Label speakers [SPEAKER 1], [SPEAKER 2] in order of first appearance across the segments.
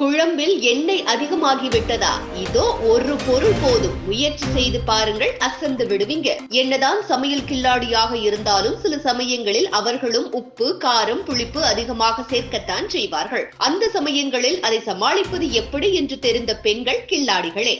[SPEAKER 1] குழம்பில் எண்ணெய் அதிகமாகிவிட்டதா? இதோ ஒரு பொருள் போதும். முயற்சி செய்து பாருங்கள் அசந்து விடுவீங்க. என்னதான் சமையல் கில்லாடியாக இருந்தாலும் சில சமயங்களில் அவர்களும் உப்பு காரம் புளிப்பு அதிகமாக சேர்க்கத்தான் செய்வார்கள். அந்த சமயங்களில் அதை சமாளிப்பது எப்படி என்று தெரிந்த பெண்கள் கில்லாடிகளே.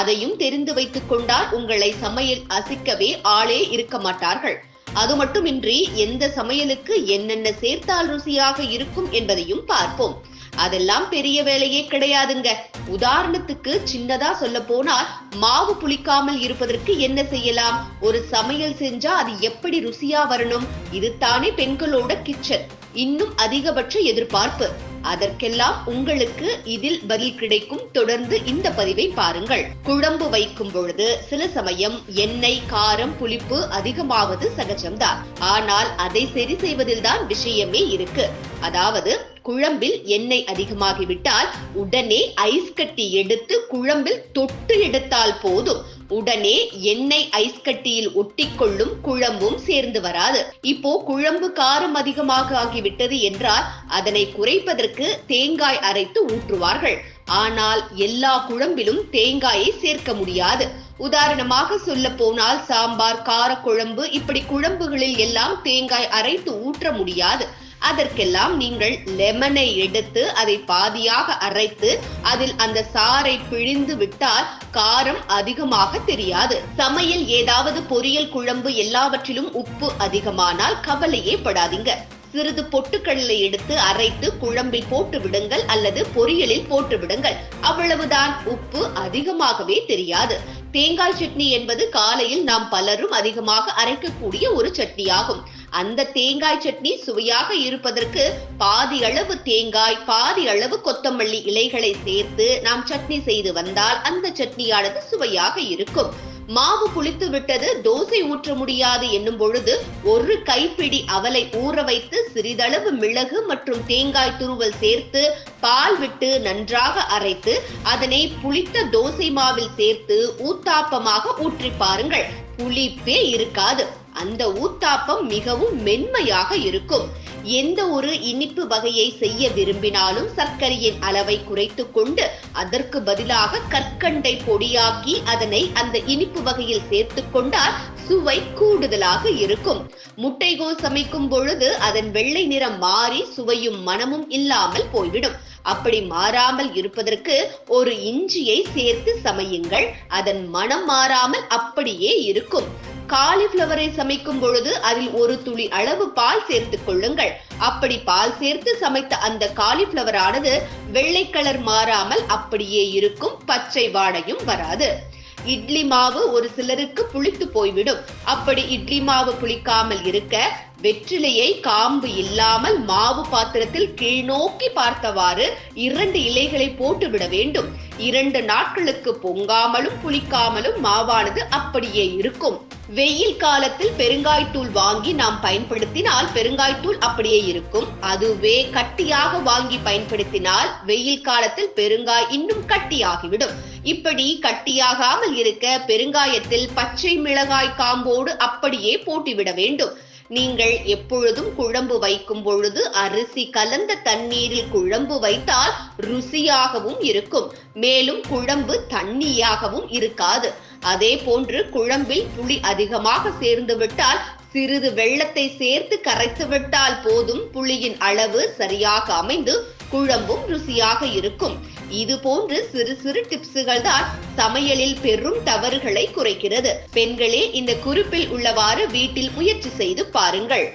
[SPEAKER 1] அதையும் தெரிந்து வைத்துக் கொண்டால் உங்களை சமையல் அசிக்கவே ஆளே இருக்க மாட்டார்கள். அது மட்டுமின்றி எந்த சமையலுக்கு என்னென்ன சேர்த்தால் ருசியாக இருக்கும் என்பதையும் பார்ப்போம். அதெல்லாம் பெரிய வேலையே கிடையாதுங்க. உதாரணத்துக்கு சின்னதா சொல்ல போனால் மாவு புளிக்காமல் இருப்பதற்கு என்ன செய்யலாம்? ஒரு சமையல் செஞ்சா அது எப்படி ருசியா வரணும்? இது தானே பெண்களோட கிச்சன். இன்னும் அதிகபட்ச எதிர்பார்ப்பு. அதற்கெல்லாம் உங்களுக்கு இதில் பதில் கிடைக்கும். தொடர்ந்து இந்த பதிவை பாருங்கள். குழம்பு வைக்கும் பொழுது சில சமயம் எண்ணெய் காரம் புளிப்பு அதிகமாவது சகஜம்தான். ஆனால் அதை சரி செய்வதில் தான் விஷயமே இருக்கு. அதாவது குழம்பில் எண்ணெய் அதிகமாகிவிட்டால் உடனே ஐஸ் கட்டி எடுத்து குழம்பில் தொட்டு எடுத்தால் போதும். உடனே எண்ணெய் ஐஸ் கட்டியில் ஒட்டிக்கொள்ளும் குழம்பும் சேர்ந்து வராது. இப்போ குழம்பு காரம் அதிகமாக ஆகிவிட்டது என்றால் அதனை குறைப்பதற்கு தேங்காய் அரைத்து ஊற்றுவார்கள். ஆனால் எல்லா குழம்பிலும் தேங்காயை சேர்க்க முடியாது. உதாரணமாக சொல்ல போனால் சாம்பார் காரக்குழம்பு இப்படி குழம்புகளில் எல்லாம் தேங்காய் அரைத்து ஊற்ற முடியாது. அதற்கெல்லாம் நீங்கள் லெமனை எடுத்து அதை பாதியாக அரைத்து அதில் அந்த சாறை பிழிந்து விட்டால் காரம் அதிகமாக தெரியாது. சமையல் ஏதாவது பொரியல் குழம்பு எல்லாவற்றிலும் உப்பு அதிகமானால் கவலையே படாதீங்க. சிறிது பொட்டுக்கடலை எடுத்து அரைத்து குழம்பில் போட்டு விடுங்கள் அல்லது பொரியலில் போட்டு விடுங்கள். அவ்வளவுதான். உப்பு அதிகமாகவே தெரியாது. தேங்காய் சட்னி என்பது காலையில் நாம் பலரும் அதிகமாக அரைக்கக்கூடிய ஒரு சட்னியாகும். அந்த தேங்காய் சட்னி சுவையாக இருப்பதற்கு பாதி அளவு தேங்காய் பாதி அளவு கொத்தமல்லி இலைகளை சேர்த்து நாம் சட்னி செய்து வந்தால் அந்த சட்னியானது சுவையாக இருக்கும். மாவு புளித்து விட்டது தோசை ஊற்ற முடியாது என்னும் பொழுது ஒரு கைப்பிடி அவலை ஊற வைத்து சிறிதளவு மிளகு மற்றும் தேங்காய் துருவல் சேர்த்து பால் விட்டு நன்றாக அரைத்து அதனை புளித்த தோசை மாவில் சேர்த்து ஊத்தாப்பமாக ஊற்றி பாருங்கள். புளிப்பே இருக்காது. அந்த ஊத்தாப்பம் மிகவும் மென்மையாக இருக்கும். எந்த ஒரு இனிப்பு வகையை செய்ய விரும்பினாலும் சர்க்கரையின் அளவை குறைத்து கொண்டு அதற்கு பதிலாக கற்கண்டை பொடியாக்கி அதனை அந்த இனிப்பு வகையில் சேர்த்து கொண்டால் சுவை கூடுதலாக இருக்கும். முட்டைகோல் சமைக்கும் பொழுது அதன் வெள்ளை நிறம் மாறி சுவையும் மனமும் இல்லாமல் போய்விடும். அப்படி மாறாமல் இருப்பதற்கு ஒரு இஞ்சியை சேர்த்து சமையுங்கள். அதன் மனம் மாறாமல் அப்படியே இருக்கும். காலிஃபிளவரை சமைக்கும் பொழுது அதில் ஒரு துளி அளவு பால் சேர்த்துக் கொள்ளுங்கள். அப்படி பால் சேர்த்து சமைத்த அந்த காலிஃபிளவர் ஆனது வெள்ளை கலர் மாறாமல் அப்படியே இருக்கும் பச்சை வாடையும் வராது. இட்லி மாவு ஒரு சிலருக்கு புளித்து போய்விடும். அப்படி இட்லி மாவு புளிக்காமல் இருக்க வெற்றிலையை காம்பு இல்லாமல் மாவு பாத்திரத்தில் கீழ்நோக்கி பார்த்தவாறு இரண்டு இலைகளை போட்டு விட வேண்டும். இரண்டு நாட்களுக்கு பொங்காமலும் புளிக்காமலும் மாவானது அப்படியே இருக்கும். வெயில் காலத்தில் பெருங்காய்த்தூள் வாங்கி நாம் பயன்படுத்தினால் பெருங்காய்த்தூள் அப்படியே இருக்கும். அதுவே கட்டியாக வாங்கி பயன்படுத்தினால் வெயில் காலத்தில் பெருங்காய் இன்னும் கட்டியாகிவிடும். இப்படி கட்டியாகாமல் இருக்க பெருங்காயத்தில் பச்சை மிளகாய் காம்போடு அப்படியே போட்டுவிட வேண்டும். நீங்கள் எப்பொழுதும் குழம்பு வைக்கும் பொழுது அரிசி கலந்த தண்ணீரில் குழம்பு வைத்தால் ருசியாகவும் இருக்கும். மேலும் குழம்பு தண்ணியாகவும் இருக்காது. அதே போன்று குழம்பில் புளி அதிகமாக சேர்ந்து விட்டால் சிறிது வெள்ளத்தை சேர்த்து கரைத்து விட்டால் போதும். புளியின் அளவு சரியாக அமைந்து குழம்பும் ருசியாக இருக்கும். இது போன்று சிறு சிறு டிப்ஸுகள் தான் சமையலில் பெரும் தவறுகளை குறைக்கிறது. பெண்களே இந்த குறிப்பில் உள்ளவாறு வீட்டில் முயற்சி செய்து பாருங்கள்.